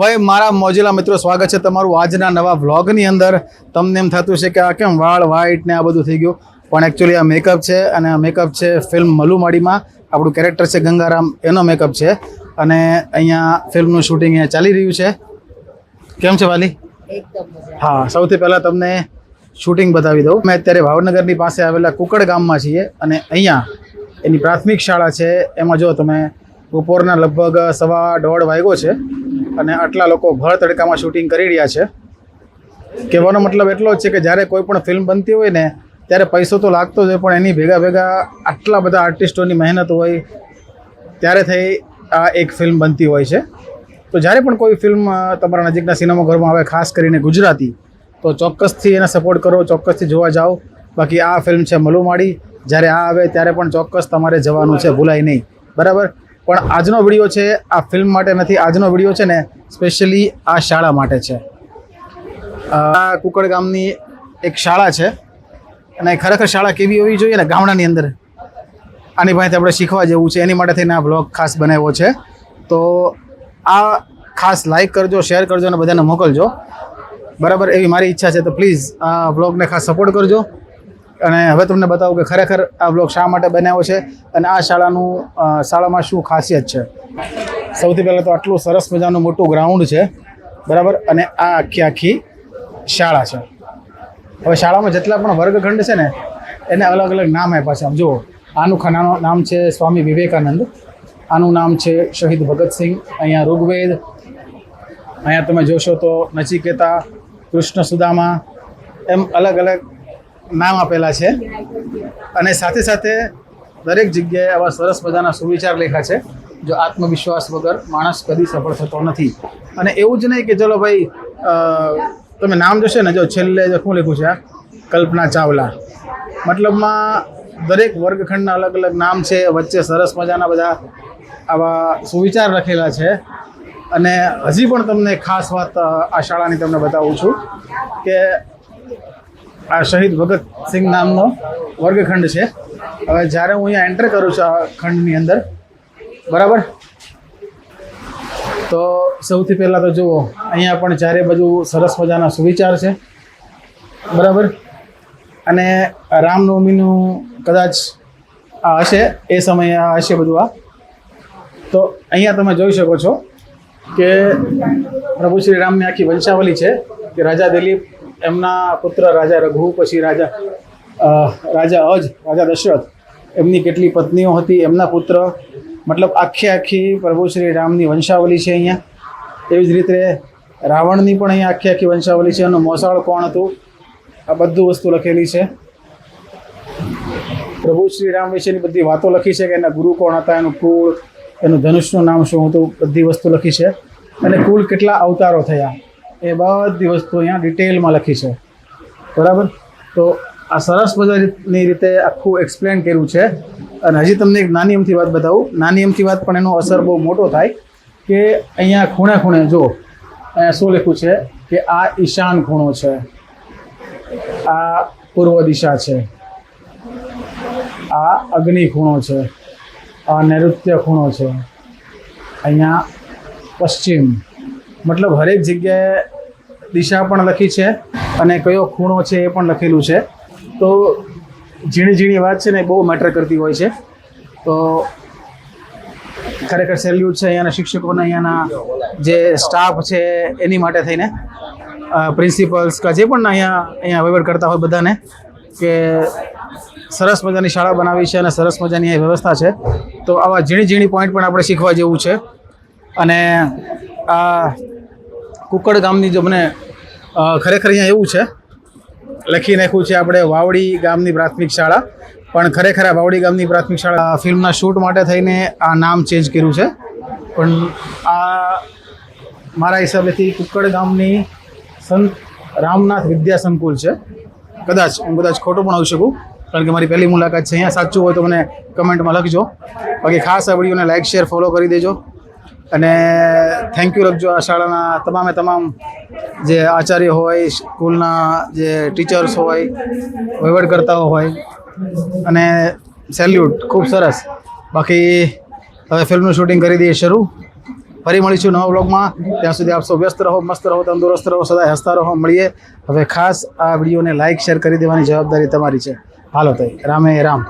ભાઈ મારા મોજીલા મિત્રો સ્વાગત છે તમારું આજના નવા વ્લોગની અંદર. તમને એમ થતું છે કે આ કેમ વાળ વ્હાઈટ ને આ બધું થઈ ગયું. પણ એકચ્યુઅલી આ મેકઅપ છે અને આ મેકઅપ છે ફિલ્મ મલુમાડીમાં. આપણું કેરેક્ટર છે ગંગારામ એનો મેકઅપ છે. અને અહીંયા ફિલ્મનું શૂટિંગ અહીંયા ચાલી રહ્યું છે. કેમ છે વાલી? હા સૌથી પહેલાં તમને શૂટિંગ બતાવી દઉં. મેં અત્યારે ભાવનગરની પાસે આવેલા કુકડ ગામમાં છીએ અને અહીંયા એની પ્રાથમિક શાળા છે. એમાં જો તમે બપોરના લગભગ સવા દોઢ વાગ્યો છે. અને આટલા લોકો ભર તડકામાં શૂટિંગ કરી રહ્યા છે. કહેવાનો મતલબ એટલો જ છે કે જ્યારે કોઈ પણ ફિલ્મ બનતી હોય ને, ત્યારે પૈસો તો લાગતો જ હોય, પણ એની ભેગા ભેગા આટલા બધા આર્ટિસ્ટોની મહેનત હોય, ત્યારે થઈ આ એક ફિલ્મ બનતી હોય છે. તો જ્યારે પણ કોઈ ફિલ્મ તમારા નજીકના સિનેમાઘરમાં આવે, ખાસ કરીને ગુજરાતી, તો ચોક્કસથી એને સપોર્ટ કરો, ચોક્કસથી જોવા જાઓ. બાકી આ ફિલ્મ છે મલુમાડી જ્યારે આ આવે, ત્યારે પણ ચોક્કસ તમારે જવાનું છે, ભૂલાય નહીં. બરાબર? પણ આજનો વીડિયો છે, આ ફિલ્મ માટે નથી, આજનો વીડિયો છે ને સ્પેશિયલી આ શાળા માટે છે. આ કુકડ ગામની એક શાળા છે અને ખરેખર શાળા કેવી હોવી જોઈએ ને ગામડાની અંદર? આની પાસેથી આપણે શીખવા જેવું છે, એની માટે થઈને આ બ્લોગ ખાસ બનાવ્યો છે. તો આ ખાસ લાઇક કરજો શેર કરજો અને બધાને મોકલજો. બરાબર, એવી મારી ઈચ્છા છે, તો પ્લીઝ આ બ્લોગને ખાસ સપોર્ટ કરજો. અને હવે તમને બતાવું કે ખરેખર આ બ્લોગ શા માટે બનાવ્યો છે અને આ શાળાનું શાળામાં શું ખાસિયત છે? સૌથી પહેલાં તો આટલું સરસ મજાનું મોટું ગ્રાઉન્ડ છે, બરાબર? અને આ આખી આખી શાળા છે. હવે શાળામાં જેટલા પણ વર્ગખંડ છે ને, એને અલગ અલગ નામ આપ્યા છે. આમ જુઓ, આનું ખાનાનું નામ છે સ્વામી વિવેકાનંદ, આનું નામ છે શહીદ ભગતસિંહ અહીંયા ઋગ્વેદ, અહીંયા તમે જોશો તો નચિકેતા, કૃષ્ણ સુદામા, એમ અલગ અલગ નામ આપેલા છે. અને સાથે સાથે દરેક જગ્યાએ આવા સરસ મજાના સુવિચાર લેખા છે, જો આત્મવિશ્વાસ વગર માણસ કદી સફળ થતો નથી. અને એવું જ નહીં કે ચલો ભાઈ તમે નામ જોશે ને, જો છેલ્લે શું લખ્યું છે કલ્પના ચાવલા. મતલબમાં દરેક વર્ગખંડના અલગ અલગ નામ છે, વચ્ચે સરસ મજાના બધા આવા સુવિચાર લખેલા છે. અને હજી પણ તમને ખાસ વાત આ શાળાની તમને બતાવું છું કે આ શહીદ ભગતસિંહ નામનો વર્ગખંડ છે. હવે જ્યારે હું અહીંયા એન્ટર કરું છું આ ખંડની અંદર, બરાબર? તો સૌથી પહેલાં તો જુઓ, અહીંયા પણ ચારે બાજુ સરસ મજાના સુવિચાર છે. બરાબર? અને રામનવમીનું કદાચ આ હશે, એ સમયે આ હશે બધું આ. તો અહીંયા તમે જોઈ શકો છો કે પ્રભુ શ્રી રામની આખી વંશાવલી છે, કે રાજા દિલીપ એમના પુત્ર રાજા રઘુ, પછી રાજા રાજા અજ, રાજા દશરથ, એમની કેટલી પત્નીઓ હતી, એમના પુત્ર, મતલબ આખી આખી પ્રભુ શ્રી રામની વંશાવલી છે અહીંયા. એવી જ રીતે રાવણની પણ અહીંયા આખી આખી વંશાવલી છે એનું મોસાળ કોણ હતું? આ બધું વસ્તુ લખેલી છે. પ્રભુ શ્રી રામ વિશેની બધી વાતો લખી છે કે એના ગુરુ કોણ હતા, એનું કુળ, એનું ધનુષનું નામ શું હતું, બધી વસ્તુ લખી છે. અને કુલ કેટલા અવતારો થયા? એ બધી વસ્તુ અહીંયા ડિટેલમાં લખી છે. બરાબર? તો આ સરસ મજાની રીતે આખું એક્સપ્લેન કર્યું છે. અને હજી તમને એક નાની અમથી વાત બતાવું. નાની અમથી વાત પણ એનો અસર બહુ મોટો થાય કે અહીંયા ખૂણે ખૂણે જો, અહીંયા શું લખ્યું છે કે આ ઈશાન ખૂણો છે. આ પૂર્વ દિશા છે. આ અગ્નિ ખૂણો છે. આ નૈઋત્ય ખૂણો છે. અહીંયા પશ્ચિમ મતલબ હરેક જગ્યાએ દિશા પણ લખી છે અને કયો ખૂણો છે એ પણ લખેલું છે. તો ઝીણી ઝીણી વાત છે ને બહુ મેટર કરતી હોય છે. તો ખરેખર સેલ્યુટ છે અહીંયાના શિક્ષકોને, અહીંયાના જે સ્ટાફ છે એની માટે થઈને. પ્રિન્સિપલ્સ કે જે પણ અહીંયા અહીંયા વહીવટ કરતા હોય બધાને કે સરસ મજાની શાળા બનાવી છે અને સરસ મજાની અહીં વ્યવસ્થા છે. તો આવા ઝીણી ઝીણી પોઈન્ટ પણ આપણે શીખવા જેવું છે. અને આ કુકડ ગામની જો મને ખરેખર અહીંયા એવું છે, લખી નાખ્યું છે આપણે વાવડી ગામની પ્રાથમિક શાળા, પણ ખરેખર આ વાવડી ગામની પ્રાથમિક શાળા ફિલ્મના શૂટ માટે થઈને આ નામ ચેન્જ કર્યું છે. પણ આ મારા હિસાબેથી કુકડ ગામની સંત રામનાથ વિદ્યા સંકુલ છે. કદાચ, હું કદાચ ખોટું પણ આવી શકું, કારણ કે મારી પહેલી મુલાકાત છે. અહીંયા સાચું હોય તો મને કમેન્ટમાં લખજો. બાકી ખાસ આ વિડીયોને લાઇક શેર ફોલો કરી દેજો. અને થેન્ક યુ લખજો આ શાળાના તમામે તમામ જે આચાર્ય હોય, સ્કૂલના જે ટીચર્સ હોય, વહીવટકર્તાઓ હોય. અને સેલ્યુટ ખૂબ સરસ. બાકી હવે ફિલ્મનું શૂટિંગ કરી દઈએ શરૂ. ફરી મળીશું નવા બ્લોગમાં ત્યાં સુધી આપ સૌ વ્યસ્ત રહો, મસ્ત રહો, તંદુરસ્ત રહો, સદાય હસતા રહો, મળીએ. હવે ખાસ આ વિડીયોને લાઇક શેર કરી દેવાની જવાબદારી તમારી છે. હાલો તય રામે રામ.